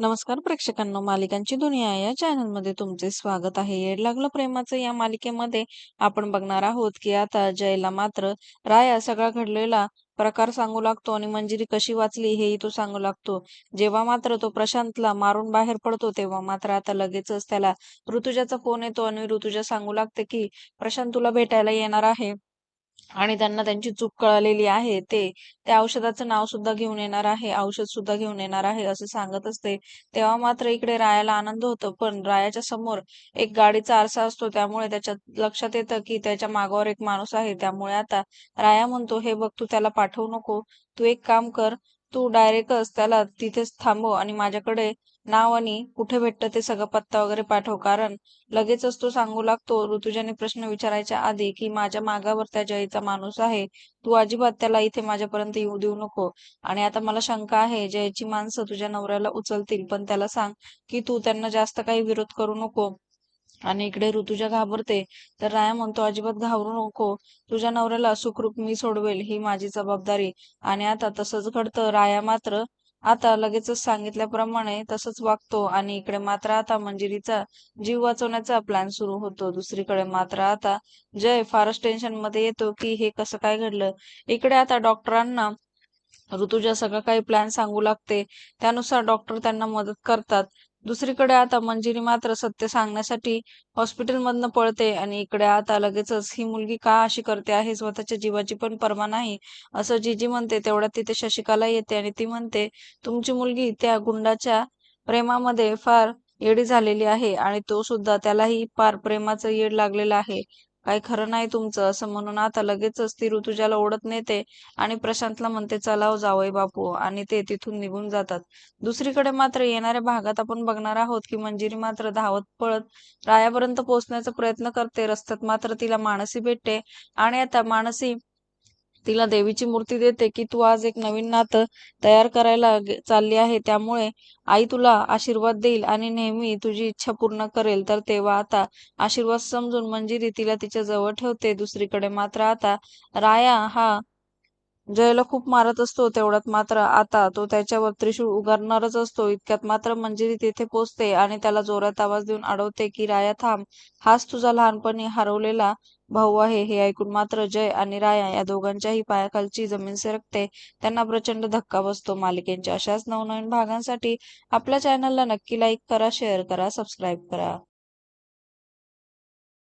नमस्कार प्रेक्षकांनो मालिकांची दुनिया या चॅनलमध्ये तुमचे स्वागत आहे. येड लागलं प्रेमाचं या मालिकेमध्ये आपण बघणार आहोत की आता जयला मात्र राया सगळा घडलेला प्रकार सांगू लागतो आणि मंजिरी कशी वाचली हेही तो सांगू लागतो. जेव्हा मात्र तो प्रशांतला मारून बाहेर पडतो तेव्हा मात्र आता लगेचच त्याला ऋतुजाचा फोन येतो आणि ऋतुजा सांगू लागते की प्रशांत तुला भेटायला येणार आहे. आणि त्यांना त्यांची चूक कळालेली आहे ते त्या औषधाचं नाव सुद्धा घेऊन येणार आहे औषध सुद्धा घेऊन येणार आहे असं सांगत असते. तेव्हा मात्र इकडे रायाला आनंद होतो पण रायाच्या समोर एक गाडीचा आरसा असतो त्यामुळे त्याच्या लक्षात येतं की त्याच्या मागावर एक माणूस आहे. त्यामुळे आता राया म्हणतो हे बघ तू त्याला पाठवू नको. तू एक काम कर तू डायरेक्टच त्याला तिथेच थांबव आणि माझ्याकडे नाव आणि कुठे भेटतं ते सगळं पत्ता वगैरे पाठव. कारण लगेचच तो सांगू लागतो ऋतुजाने प्रश्न विचारायच्या आधी की माझ्या मागावर त्या जयचा माणूस आहे. तू अजिबात त्याला इथे माझ्यापर्यंत येऊ देऊ नको. आणि आता मला शंका आहे जयची माणसं तुझ्या नवऱ्याला उचलतील पण त्याला सांग की तू त्यांना जास्त काही विरोध करू नको. आणि इकडे ऋतुजा घाबरते तर राया म्हणतो अजिबात घाबरू नको. तुझ्या नवऱ्याला सुखरूप मी सोडवेल ही माझी जबाबदारी. आणि आता तसंच घडतं राया मात्र आता लगेचच सांगितल्याप्रमाणे तसंच वागतो आणि इकडे मात्र आता मंजिरीचा जीव वाचवण्याचा प्लॅन सुरू होतो. दुसरीकडे मात्र आता जय फारच टेन्शनमध्ये येतो की हे कसं काय घडलं? इकडे आता डॉक्टरांना ऋतुजा सगळं काही प्लॅन सांगू लागते. त्यानुसार डॉक्टर त्यांना मदत करतात. दुसरीकडे आता मंजिरी मात्र सत्य सांगण्यासाठी हॉस्पिटलमधनं पळते आणि इकडे आता लगेचच ही मुलगी का अशी करते आहे? स्वतःच्या जीवाची पण पर्वा नाही. असं जीजी म्हणते तेवढ्यात तिथे शशिकाला येते आणि ती म्हणते तुमची मुलगी त्या गुंडाच्या प्रेमामध्ये फार येडी झालेली आहे आणि तो सुद्धा त्यालाही फार प्रेमाचं येड लागलेलं आहे. काही खरं नाही तुमचं असं म्हणून आता लगेचच ती ऋतुजाला ओढत नेते आणि प्रशांतला म्हणते चलाव हो, जावई बापू. आणि ते तिथून निघून जातात. दुसरीकडे मात्र येणाऱ्या भागात आपण बघणार आहोत की मंजिरी मात्र धावत पळत रायापर्यंत पोहोचण्याचा प्रयत्न करते. रस्त्यात मात्र तिला मानसी भेटते आणि आता मानसी तिला देवीची मूर्ती देते की तू आज एक नवीन नातं तयार करायला चालली आहे. त्यामुळे आई तुला आशीर्वाद देईल आणि नेहमी तुझी इच्छा पूर्ण करेल. तर तेव्हा आता आशीर्वाद समजून मंजिरी तिला तिच्या जवळ ठेवते. दुसरीकडे मात्र आता राया हा जयला खूप मारत असतो तेवढ्यात मात्र आता तो त्याच्यावर त्रिशूळ उगारणारच असतो. इतक्यात मात्र मंजिरी तिथे पोचते आणि त्याला जोरात आवाज देऊन अडवते की राया थांब. हाच तुझा लहानपणी हरवलेला भाऊ आहे. हे ऐकून मात्र जय आणि राया या दोघांच्याही पायाखालची जमीन सरकते. त्यांना प्रचंड धक्का बसतो. मालिकेच्या अशाच नवनवीन भागांसाठी आपल्या चॅनलला नक्की लाईक करा शेअर करा सबस्क्राईब करा.